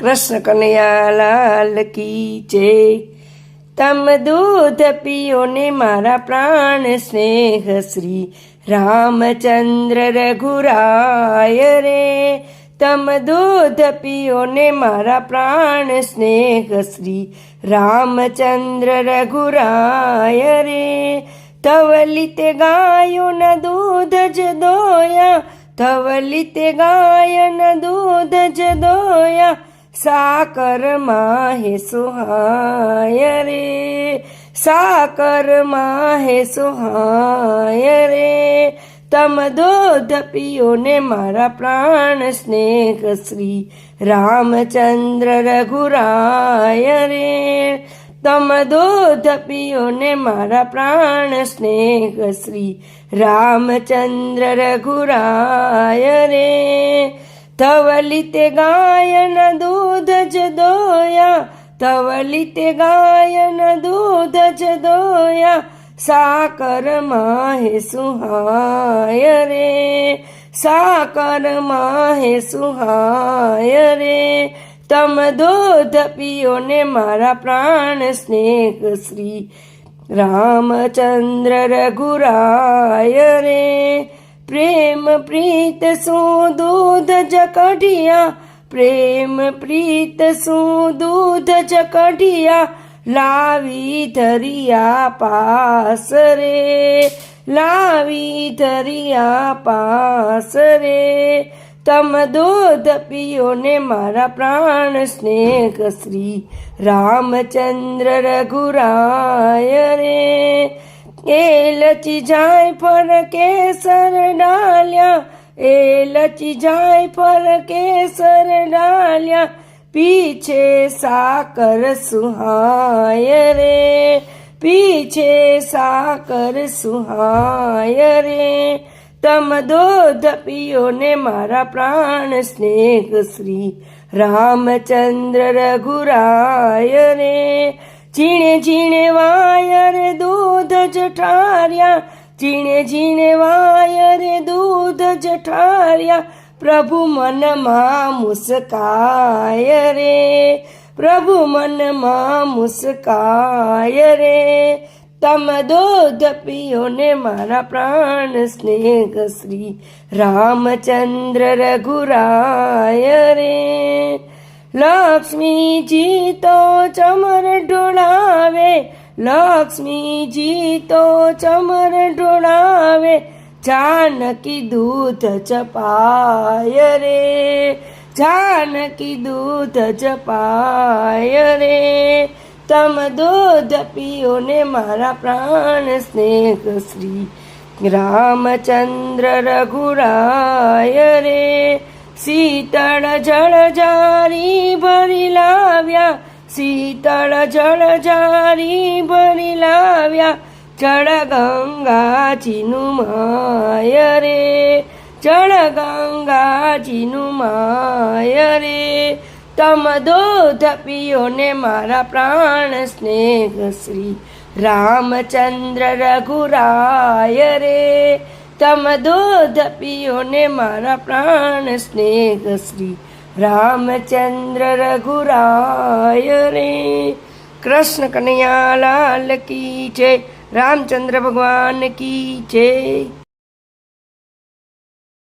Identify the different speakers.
Speaker 1: કૃષ્ણ કનૈયાલાલ કી જય. તમ દૂધ પીઓ ને મારા પ્રાણ સ્નેહ શ્રી રામચંદ્ર રઘુરાય રે. તમ દૂધ પીઓ ને મારા પ્રાણ સ્નેહ શ્રી રામચંદ્ર રઘુરાય રે. તવલિત ગાયોન દૂધ જ દોયા તવલિત ગાયન દૂધ જ દોયા સાકર માહે સુહાય રે સાકર માહે સુહાય રે તમ દૂધ પીઓ ને મારા પ્રાણ સ્નેહ શ્રી રામચંદ્ર રઘુરાય રે તમ દૂધ પીઓ ને મારા પ્રાણ સ્નેહ શ્રી રામચંદ્ર રઘુરાય રે ધવલિત ગાયન દૂધ જ દોયા ધવલિત ગાયન દૂધ જ દોયા, સાકર માહે સુહાય રે, સાકર માહે સુહાય રે, તમ દૂધ પીઓ ને મારા પ્રાણ સ્નેહ શ્રી રામચંદ્ર રઘુરાય રે. પ્રેમ પ્રીત શું દૂધ જ કઢિયા પ્રેમ પ્રીત શું દૂધ જ કઢિયા લાવી ધરિયા પાસ રે, લાવી ધરિયા પાસ રે. તમ દૂધ પીઓ ને મારા પ્રાણ સ્નેહ શ્રી રામચંદ્ર રઘુરાય રે. એ લચી જાય ફર કેસર ડાલ્યા. એ લચી જાય ફર કેસર ડાલ્યા. પીછે સાકર સુહાય રે. પીછે સાકર સુહાય રે. તમ દોધ પીઓ ને મારા પ્રાણ સ્નેહ શ્રી રામચંદ્ર રઘુરાય રે. ઝીણે ઝીણે વાયર જઠાર્યા, જીણે ઝીણે વાયર દૂધ જઠાર્યા, પ્રભુ મનમાં મુસ્કાય રે, પ્રભુ મનમાં મુસ્કાય રે. તમ દૂધ પીઓ ને મારા પ્રાણ સ્નેહ શ્રી રામચંદ્ર રઘુરાય રે. લક્ષ્મીજી તો ચમર ઢોળાવે લક્ષ્મીજી તો ચમર ઢોળાવે જાનકી દૂધ ચપાય રે. જાનકી દૂધ ચપાય રે. તમ દૂધ પીઓ ને મારા પ્રાણ સ્નેહ શ્રી રામચંદ્ર રઘુરાય રે. શીતળ જળ જારી ભરી લાવ્યા શીતળ જળ જારી ભરી લાવ્યા. જળ ગંગાજીનું માય રે જળ ગંગાજીનું માય રે. તમ દોધ ને મારા પ્રાણ સ્નેહ શ્રી રામચંદ્ર રઘુરાય રે, તમ દોધ ને મારા પ્રાણ સ્નેહ શ્રી રામચંદ્ર રઘુરાય રે કૃષ્ણ કનૈયા લાલ કી છે રામચંદ્ર ભગવાન કી જય.